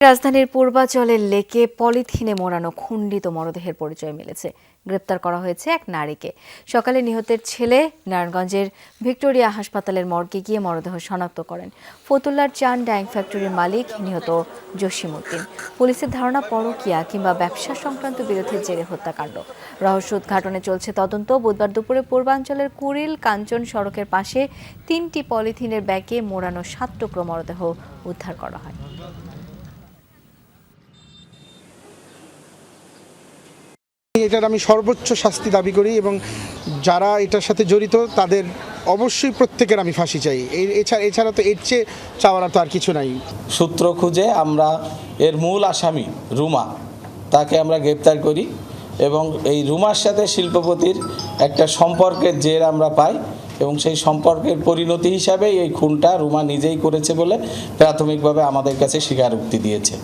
রাজধানীর পূর্বাচলের লেকে পলিথিনে মোড়ানো খণ্ডিত মরদেহের পরিচয় মিলেছে। গ্রেপ্তার করা হয়েছে এক নারীকে। সকালে নিহতের ছেলে নারায়ণগঞ্জের ভিক্টোরিয়া হাসপাতালের মর্গে গিয়ে মরদেহ শনাক্ত করেন। ফতুল্লার চান ড্যাং ফ্যাক্টরির মালিক নিহত জসিমউদ্দিন। পুলিশের ধারণা পরকিয়া কিংবা ব্যবসা সংক্রান্ত বিরোধের জেরে হত্যাকাণ্ড। রহস্য উদ্ঘাটনে চলছে তদন্ত। বুধবার দুপুরে পূর্বাঞ্চলের কুড়িল কাঞ্চন সড়কের পাশে তিনটি পলিথিনের ব্যাগে মোড়ানো সাত টুকরো মরদেহ উদ্ধার করা হয়। এটার আমি সর্বোচ্চ শাস্তি দাবি করি এবং যারা এটার সাথে জড়িত, তাদের অবশ্যই প্রত্যেকের আমি ফাঁসি চাই। এছাড়া এছাড়া তো এর চেয়ে চাওয়ার তো আর কিছু নাই। সূত্র খুঁজে আমরা এর মূল আসামি রুমা, তাকে আমরা গ্রেপ্তার করি এবং এই রুমার সাথে শিল্পপতির একটা সম্পর্কের জের আমরা পাই এবং সেই সম্পর্কের পরিণতি হিসাবে এই খুনটা রুমা নিজেই করেছে বলে প্রাথমিকভাবে আমাদের কাছে স্বীকারোক্তি দিয়েছে।